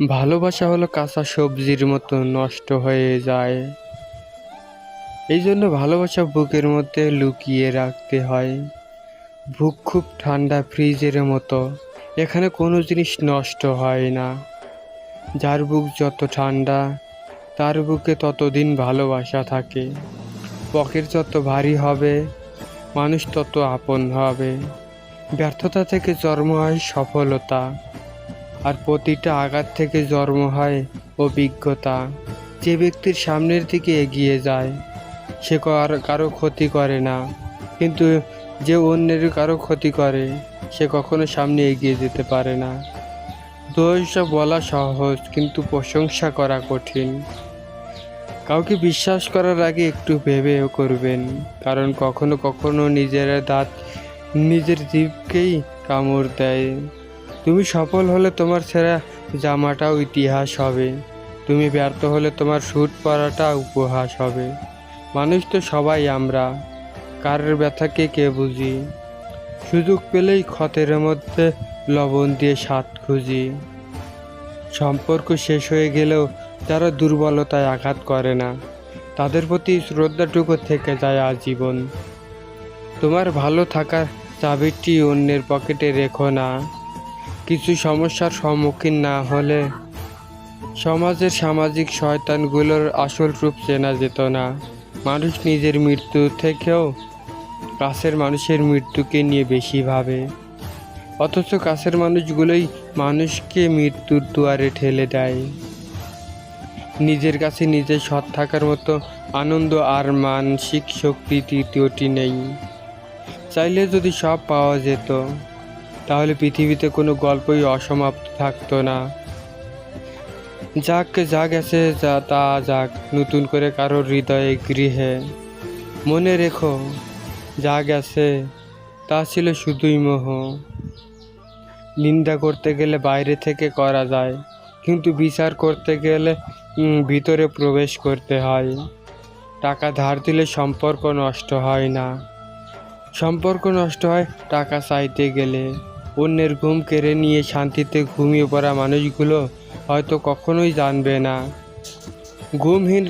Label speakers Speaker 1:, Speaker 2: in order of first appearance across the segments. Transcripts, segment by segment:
Speaker 1: ভালোবাসা হলো কাঁচা সবজির মতো নষ্ট হয়ে যায়। এই জন্য ভালোবাসা বুকের মধ্যে লুকিয়ে রাখতে হয়। বুক খুব ঠান্ডা ফ্রিজের মতো, এখানে কোনো জিনিস নষ্ট হয় না। যার বুক যত ঠান্ডা, তার বুকে ততদিন ভালোবাসা থাকে। পকেট যত ভারী হবে, মানুষ তত আপন হবে। ব্যর্থতা থেকে জন্ম হয় সফলতা। আর প্রতিটা আঘাত থেকে জন্ম হয় অভিজ্ঞতা। যে ব্যক্তির সামনের দিকে এগিয়ে যায়, সে কার- ক্ষতি করে না। কিন্তু যে অন্যের কারও ক্ষতি করে, সে কখনো সামনে এগিয়ে যেতে পারে না। দোষ বলা সহজ, কিন্তু প্রশংসা করা কঠিন। কাউকে বিশ্বাস করার আগে একটু ভেবেও করবেন, কারণ কখনো কখনো নিজের দাঁত, নিজের জীবকেই কামড় দেয়। তুমি সফল হলে তোমার ছেঁড়া জামাটাও ইতিহাস হবে। তুমি ব্যর্থ হলে তোমার স্যুট পরাটা উপহাস হবে। মানুষ তো সবাই আমরা। কারের ব্যথাকে কে বুঝি? সুযোগ পেলেই ক্ষতের মধ্যে লবণ দিয়ে স্বাদ খুঁজি। সম্পর্ক শেষ হয়ে গেলেও যারা দুর্বলতায় আঘাত করে না, তাদের প্রতি শ্রদ্ধাটুকু থেকে যায় আজীবন। তোমার ভালো থাকার চাবিটি অন্যের পকেটে রেখো না। কিছু সমস্যার সম্মুখীন না হলে সমাজের সামাজিক শয়তানগুলোর আসল রূপ চেনা যেত না। মানুষ নিজের মৃত্যু থেকেও কাছের মানুষের মৃত্যুকে নিয়ে বেশি ভাবে। অথচ কাছের মানুষগুলোই মানুষকে মৃত্যুর দুয়ারে ঠেলে দেয়। নিজের কাছে নিজে সৎ থাকার মতো আনন্দ আর মানসিক শক্তি তৃতীয়টি নেই। চাইলে যদি সব পাওয়া যেত। তাহলে পৃথিবীতে কোনো গল্পই অসমাপ্ত থাকতো না। যাক, যা গেছে, যা, তা যাক, নতুন করে কারোর হৃদয়ে গৃহে। মনে রেখো, যা গেছে, তা ছিল শুধুই মোহ। নিন্দা করতে গেলে বাইরে থেকে করা যায়, কিন্তু বিচার করতে গেলে ভিতরে প্রবেশ করতে হয়। টাকা ধার দিলে সম্পর্ক নষ্ট হয় না। সম্পর্ক নষ্ট হয় টাকা চাইতে গেলে। অন্যের ঘুম কেড়ে নিয়ে শান্তিতে ঘুমিয়ে পড়া মানুষগুলো হয়তো কখনোই জানবে না। ঘুমহীন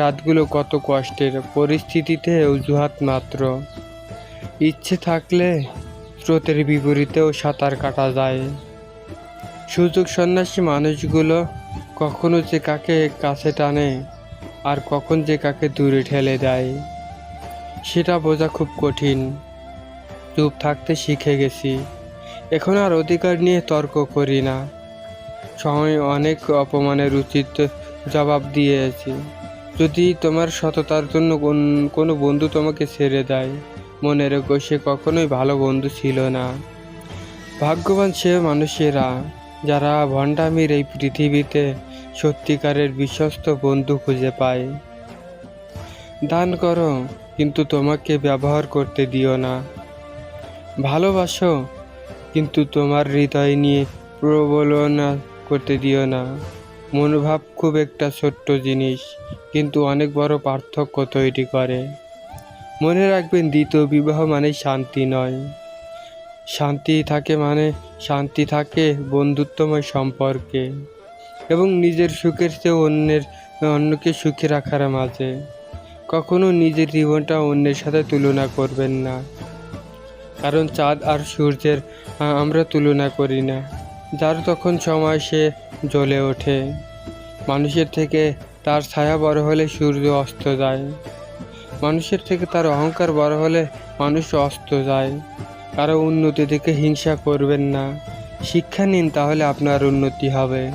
Speaker 1: রাতগুলো কত কষ্টের, পরিস্থিতিতে অজুহাত মাত্র। ইচ্ছে থাকলে স্রোতের বিপরীতেও সাঁতার কাটা যায়। সুযোগ সন্ন্যাসী মানুষগুলো কখনো যে কাকে কাছে টানে, আর কখন যে কাকে দূরে ঠেলে দেয়, সেটা বোঝা খুব কঠিন। চুপ থাকতে শিখে গেছি। এখন আর অধিকার নিয়ে তর্ক করি না। সময় অনেক অপমানের উচিত জবাব দিয়েছি। যদি তোমার সততার জন্য কোন- বন্ধু তোমাকে ছেড়ে দেয়, মনে রেখো সে কখনোই ভালো বন্ধু ছিল না। ভাগ্যবান সে মানুষেরা, যারা ভণ্ডামির এই পৃথিবীতে সত্যিকারের বিশ্বস্ত বন্ধু খুঁজে পায়। দান করো, কিন্তু তোমাকে ব্যবহার করতে দিও না। ভালোবাসো কিন্তু তোমার হৃদয় নিয়ে প্রবলনা করতে দিও না। মনোভাব খুব একটা ছোট্ট জিনিস, কিন্তু অনেক বড় পার্থক্য তৈরি করে। মনে রাখবেন, দ্বিতীয় বিবাহ মানে শান্তি নয়। শান্তি থাকে মানে শান্তি থাকে বন্ধুত্বময় সম্পর্কে এবং নিজের সুখের চেয়ে অন্যের, অন্যকে সুখে রাখার মাঝে। কখনো নিজের জীবনটা অন্যের সাথে তুলনা করবেন না। কারণ চাঁদ আর সূর্যের আমরা তুলনা করি না। যার তখন সময় সে জ্বলে ওঠে। মানুষের থেকে তার ছায়া বড় হলে সূর্য অস্ত যায়। মানুষের থেকে তার অহংকার বড় হলে মানুষ অস্ত যায়। কারও উন্নতি থেকে হিংসা করবেন না। শিক্ষা নিন তাহলে আপনার উন্নতি হবে।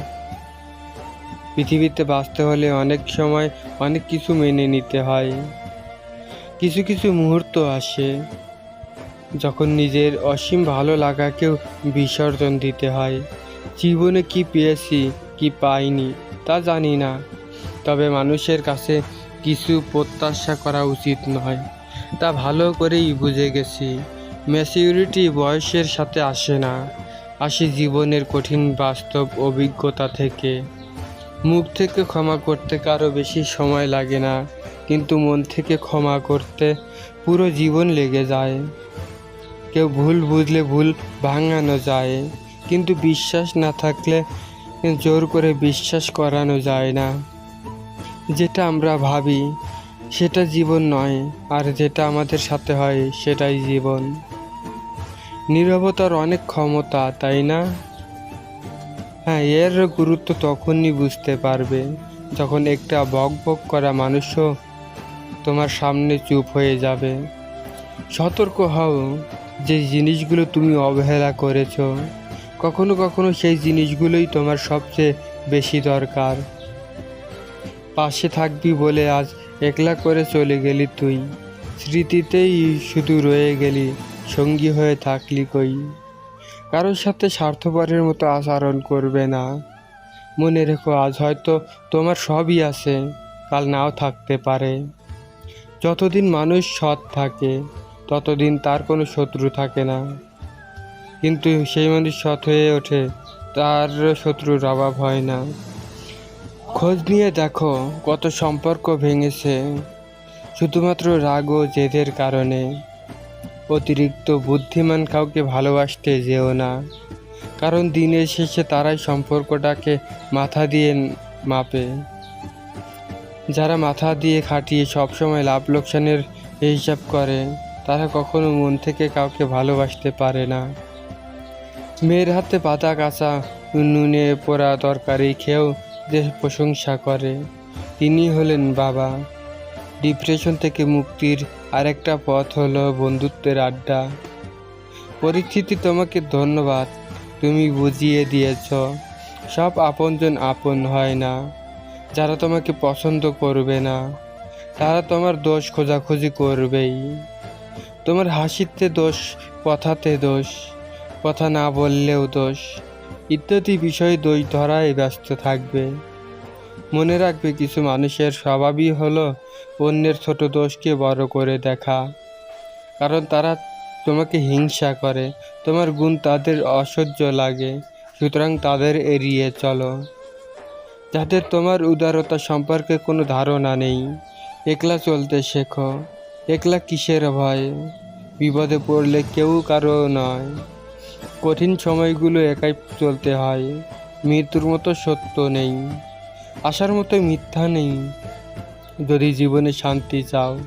Speaker 1: পৃথিবীতে বাঁচতে হলে অনেক সময় অনেক কিছু মেনে নিতে হয়। কিছু কিছু মুহূর্ত আসে। যখন নিজের অসীম ভালো লাগাকেও বিসর্জন দিতে হয়। জীবনে কি পেয়েছি, কি পাইনি, তা জানি না। তবে মানুষের কাছে কিছু প্রত্যাশা করা উচিত নয়। তা ভালো করেই বুঝে গেছি। ম্যাচিউরিটি বয়সের সাথে আসে না। আসে জীবনের কঠিন বাস্তব অভিজ্ঞতা থেকে। মুখ থেকে ক্ষমা করতে কারও বেশি সময় লাগে না, কিন্তু মন থেকে ক্ষমা করতে পুরো জীবন লেগে যায়। কেউ ভুল বুঝলে ভুল ভাঙানো যায়। কিন্তু বিশ্বাস না থাকলে জোর করে বিশ্বাস করানো যায় না। যেটা আমরা ভাবি, সেটা জীবন নয়, আর যেটা আমাদের সাথে হয়, সেটাই জীবন। নীরবতার অনেক ক্ষমতা, তাই না? হ্যাঁ এর গুরুত্ব তখনই বুঝতে পারবে যখন একটা বক বক করা মানুষও তোমার সামনে চুপ হয়ে যাবে। সতর্ক হও যে জিনিসগুলো তুমি অবহেলা করেছ, কখনো কখনো সেই জিনিসগুলোই তোমার সবচেয়ে বেশি দরকার। পাশে থাকবি বলে আজ একলা করে চলে গেলি তুই, স্মৃতিতেই শুধু রয়ে গেলি সঙ্গী হয়ে থাকলি কই। কারোর সাথে স্বার্থপরের মতো আচরণ করবে না। মনে রেখো আজ হয়তো তোমার সবই আছে, কাল নাও থাকতে পারে। যতদিন মানুষ সৎ থাকে ততদিন তার কোনো শত্রু থাকে না। কিন্তু সেই মানুষ সৎ হয়ে ওঠে, তার শত্রুর অভাব হয় না। খোঁজ নিয়ে দেখো কত সম্পর্ক ভেঙেছে, শুধুমাত্র রাগ ও জেদের কারণে। অতিরিক্ত বুদ্ধিমান কাউকে ভালোবাসতে যেও না, কারণ দিনের শেষে তারাই সম্পর্কটাকে মাথা দিয়ে মাপে। যারা মাথা দিয়ে খাটিয়ে সবসময় লাভ লোকসানের হিসাব করে তারা কখনো মন থেকে কাউকে ভালোবাসতে পারে না। মেয়ের হাতে পাতা কাঁচা নুনে পোড়া তরকারি খেয়েও যে প্রশংসা করে। তিনি হলেন বাবা। ডিপ্রেশন থেকে মুক্তির আরেকটা পথ হলো বন্ধুত্বের আড্ডা। পরিস্থিতি তোমাকে ধন্যবাদ, তুমি বুঝিয়ে দিয়েছ। সব আপনজন আপন হয় না, যারা তোমাকে পছন্দ করবে না। তারা তোমার দোষ খোঁজাখুঁজি করবেই। তোমার হাসিতে দোষ, কথাতে দোষ, কথা না বললেও দোষ, ইত্যাদি বিষয় দোষ ধরায় ব্যস্ত থাকবে। মনে রাখবে কিছু মানুষের স্বভাবই হলো অন্যের ছোট দোষকে বড় করে দেখা। কারণ তারা তোমাকে হিংসা করে, তোমার গুণ তাদের অসহ্য লাগে, সুতরাং তাদের এড়িয়ে চলো। যাদের তোমার উদারতা সম্পর্কে কোনো ধারণা নেই, একলা চলতে শেখো। একলা কিসের ভয়? বিপদে পড়লে কেউ কারও নয়। কঠিন সময়গুলো একাই চলতে হয়। মৃত্যুর মতো সত্য নেই। আশার মতো মিথ্যা নেই। যদি জীবনে শান্তি চাও,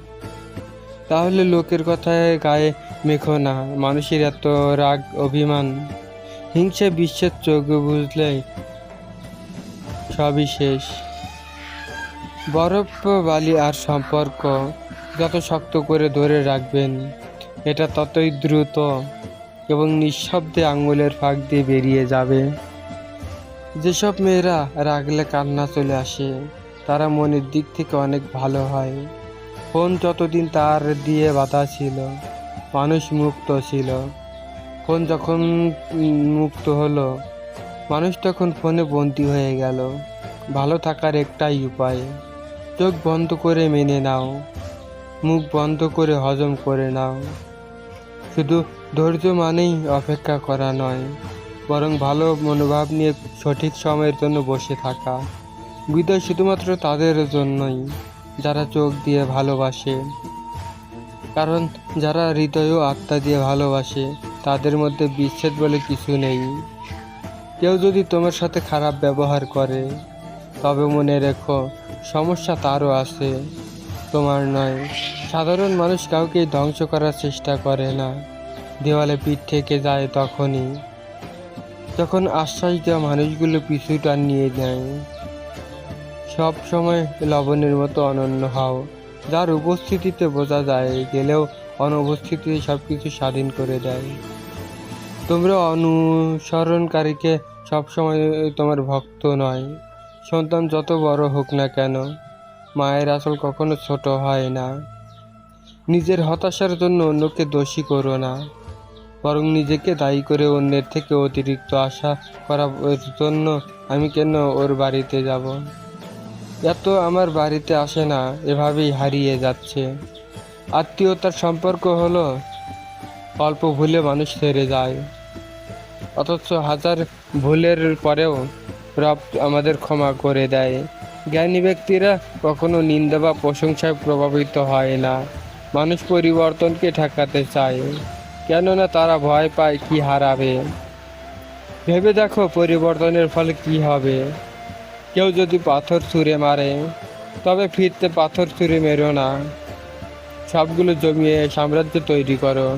Speaker 1: তাহলে লোকের কথায় গায়ে মেখো না। মানুষের এত রাগ, অভিমান, হিংসে বিশ্বের চোখ বুঝলে সবই শেষ। বরফ, বালি আর সম্পর্ক যত শক্ত করে ধরে রাখবেন, এটা ততই দ্রুত এবং নিঃশব্দে আঙুলের ফাঁক দিয়ে বেরিয়ে যাবে। যেসব মেয়েরা রাগলে কান্না চলে আসে, তারা মনের দিক থেকে অনেক ভালো হয়। ফোন যতদিন তার দিয়ে বাধা ছিল, মানুষ মুক্ত ছিল। ফোন যখন মুক্ত হলো, মানুষ তখন ফোনে বন্দি হয়ে গেল। ভালো থাকার একটাই উপায়, চোখ বন্ধ করে মেনে নাও। মুখ বন্ধ করে হজম করে নাও। শুধু ধৈর্য মানেই অপেক্ষা করা নয়, বরং ভালো মনোভাব নিয়ে সঠিক সময়ের জন্য বসে থাকা। বিদায় শুধুমাত্র তাদের জন্যই, যারা চোখ দিয়ে ভালোবাসে। কারণ যারা হৃদয় ও আত্মা দিয়ে ভালোবাসে, তাদের মধ্যে বিচ্ছেদ বলে কিছু নেই। কেউ যদি তোমার সাথে খারাপ ব্যবহার করে, তবে মনে রেখো, সমস্যা তারও আছে। তোমার নয়। সাধারণ মানুষ কাউকে ধ্বংস করার চেষ্টা করে না। দেওয়ালে পিঠ থেকে যায় তখনই। যখন আশ্বাস দেওয়া মানুষগুলো পিছু টান নিয়ে যায়, সব সময় লবণের মতো অনন্য হও। যার উপস্থিতিতে বোঝা যায়, গেলেও অনুপস্থিতি সব কিছু স্বাধীন করে দেয়। তোমরা অনুসরণকারীকে সবসময় তোমার ভক্ত নয়। সন্তান যত বড় হোক না কেন মায়ের আসল কখনো ছোট হয় না। নিজের হতাশার জন্য অন্যকে দোষী করো না। বরং নিজেকে দায়ী করে অন্যের থেকে অতিরিক্ত আশা করার জন্য আমি কেন ওর বাড়িতে যাব? এত আমার বাড়িতে আসে না, এভাবেই হারিয়ে যাচ্ছে। আত্মীয়তার সম্পর্ক হলো, অল্প ভুলে মানুষ ছেড়ে যায়। অথচ হাজার ভুলের পরেও রব আমাদের ক্ষমা করে দেয়। জ্ঞানী ব্যক্তিরা কখনো নিন্দা বা প্রশংসায় প্রভাবিত হয় না। মানুষ পরিবর্তনকে ঠেকাতে চায়, কেননা তারা ভয় পায় কি হারাবে। ভেবে দেখো পরিবর্তনের ফলে কি হবে। কেউ যদি পাথর ছুঁড়ে মারে, তবে ফিরতে পাথর ছুঁড়ে মেরো না। সবগুলো জমিয়ে সাম্রাজ্য তৈরি করো।